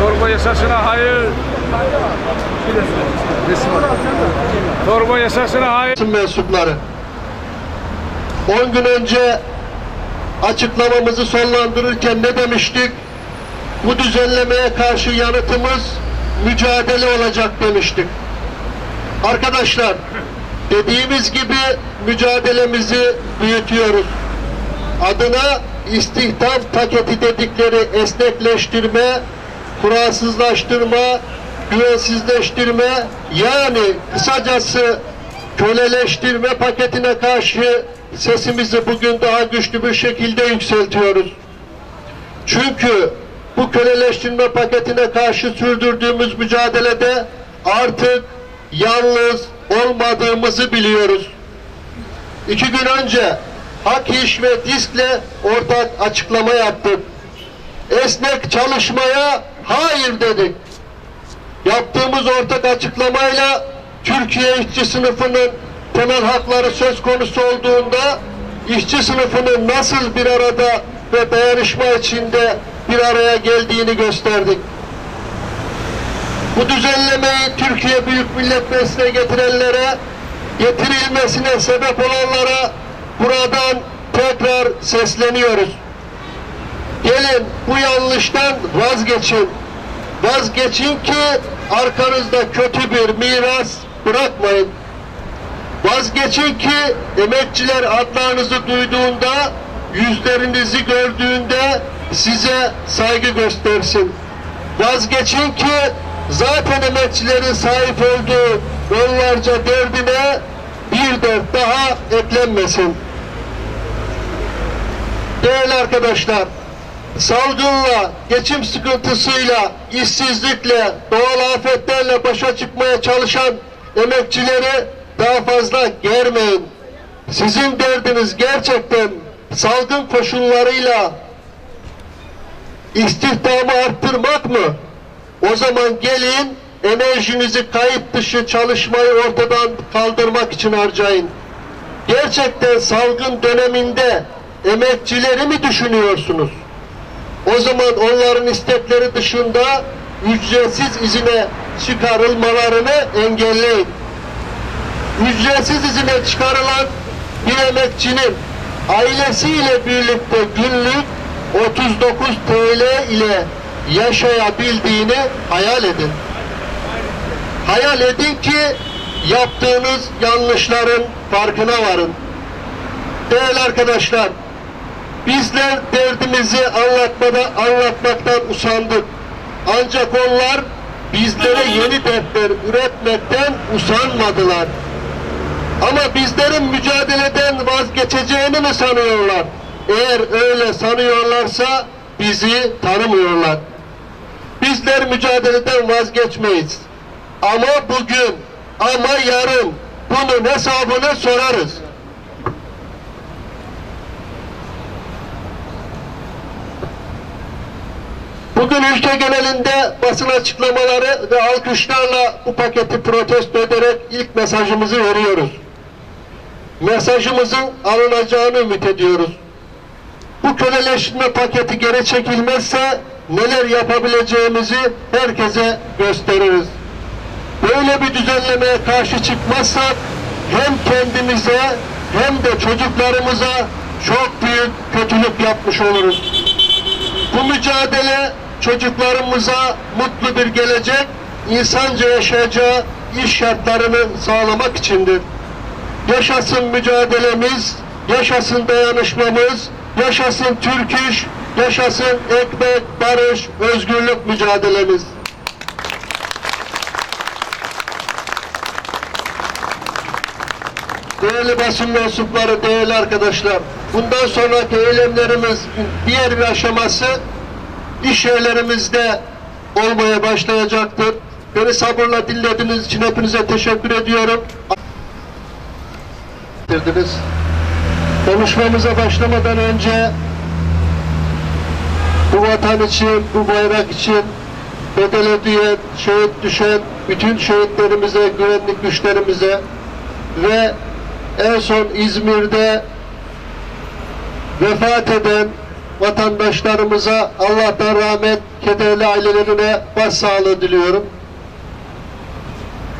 Torba yasasına hayır. Torba yasasına hayır. mensupları. 10 gün önce açıklamamızı sonlandırırken ne demiştik? Bu düzenlemeye karşı yanıtımız mücadele olacak demiştik. Arkadaşlar, dediğimiz gibi mücadelemizi büyütüyoruz. Adına istihdam paketi dedikleri esnekleştirme, kuralsızlaştırma, güvensizleştirme yani kısacası köleleştirme paketine karşı sesimizi bugün daha güçlü bir şekilde yükseltiyoruz. Çünkü bu köleleştirme paketine karşı sürdürdüğümüz mücadelede artık yalnız olmadığımızı biliyoruz. İki gün önce Hak İş ve DİSK'le ortak açıklama yaptık. Esnek çalışmaya hayır dedik. Yaptığımız ortak açıklamayla Türkiye işçi sınıfının temel hakları söz konusu olduğunda işçi sınıfının nasıl bir arada ve dayanışma içinde bir araya geldiğini gösterdik. Bu düzenlemeyi Türkiye Büyük Millet Meclisi'ne getirenlere, getirilmesine sebep olanlara buradan tekrar sesleniyoruz. Gelin bu yanlıştan vazgeçin. Vazgeçin ki arkanızda kötü bir miras bırakmayın. Vazgeçin ki emekçiler adlarınızı duyduğunda, yüzlerinizi gördüğünde size saygı göstersin. Vazgeçin ki zaten emekçilerin sahip olduğu onlarca derdine bir dert daha eklenmesin. Değerli arkadaşlar, salgınla, geçim sıkıntısıyla, işsizlikle, doğal afetlerle başa çıkmaya çalışan emekçileri daha fazla germeyin. Sizin derdiniz gerçekten salgın koşullarıyla istihdamı arttırmak mı? O zaman gelin enerjinizi kayıt dışı çalışmayı ortadan kaldırmak için harcayın. Gerçekten salgın döneminde emekçileri mi düşünüyorsunuz? O zaman onların istekleri dışında ücretsiz izine çıkarılmalarını engelleyin. Ücretsiz izine çıkarılan bir emekçinin ailesiyle birlikte günlük 39 TL ile yaşayabildiğini hayal edin. Hayal edin ki yaptığınız yanlışların farkına varın. Değerli arkadaşlar, bizler derdimizi anlatmada anlatmaktan usandık. Ancak onlar bizlere yeni dertler üretmekten usanmadılar. Ama bizlerin mücadeleden vazgeçeceğini mi sanıyorlar? Eğer öyle sanıyorlarsa bizi tanımıyorlar. Bizler mücadeleden vazgeçmeyiz. Ama bugün, ama yarın bunun hesabını sorarız. Bugün ülke genelinde basın açıklamaları ve alkışlarla bu paketi protesto ederek ilk mesajımızı veriyoruz. Mesajımızın alınacağını ümit ediyoruz. Bu köleleştirme paketi geri çekilmezse neler yapabileceğimizi herkese gösteririz. Böyle bir düzenlemeye karşı çıkmazsak hem kendimize hem de çocuklarımıza çok büyük kötülük yapmış oluruz. Bu mücadele çocuklarımıza mutlu bir gelecek, insanca yaşayacağı iş şartlarını sağlamak içindir. Yaşasın mücadelemiz, yaşasın dayanışmamız, yaşasın Türk iş, yaşasın ekmek, barış, özgürlük mücadelemiz. Değerli basın mensupları, değerli arkadaşlar, bundan sonraki eylemlerimiz diğer bir aşaması iş yerlerimizde olmaya başlayacaktır. Beni sabırla dinlediğiniz için hepinize teşekkür ediyorum. Bitirdiniz. Konuşmamıza başlamadan önce bu vatan için, bu bayrak için bedel ödeyen, şehit düşen bütün şehitlerimize, güvenlik güçlerimize ve en son İzmir'de vefat eden vatandaşlarımıza Allah'tan rahmet, kederli ailelerine başsağlığı diliyorum.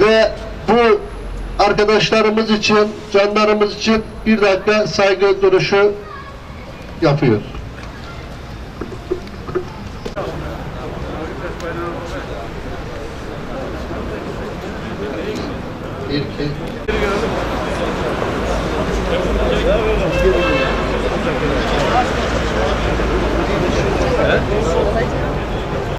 Ve bu arkadaşlarımız için, canlarımız için bir dakika saygı duruşu yapıyoruz. İlki. Evet.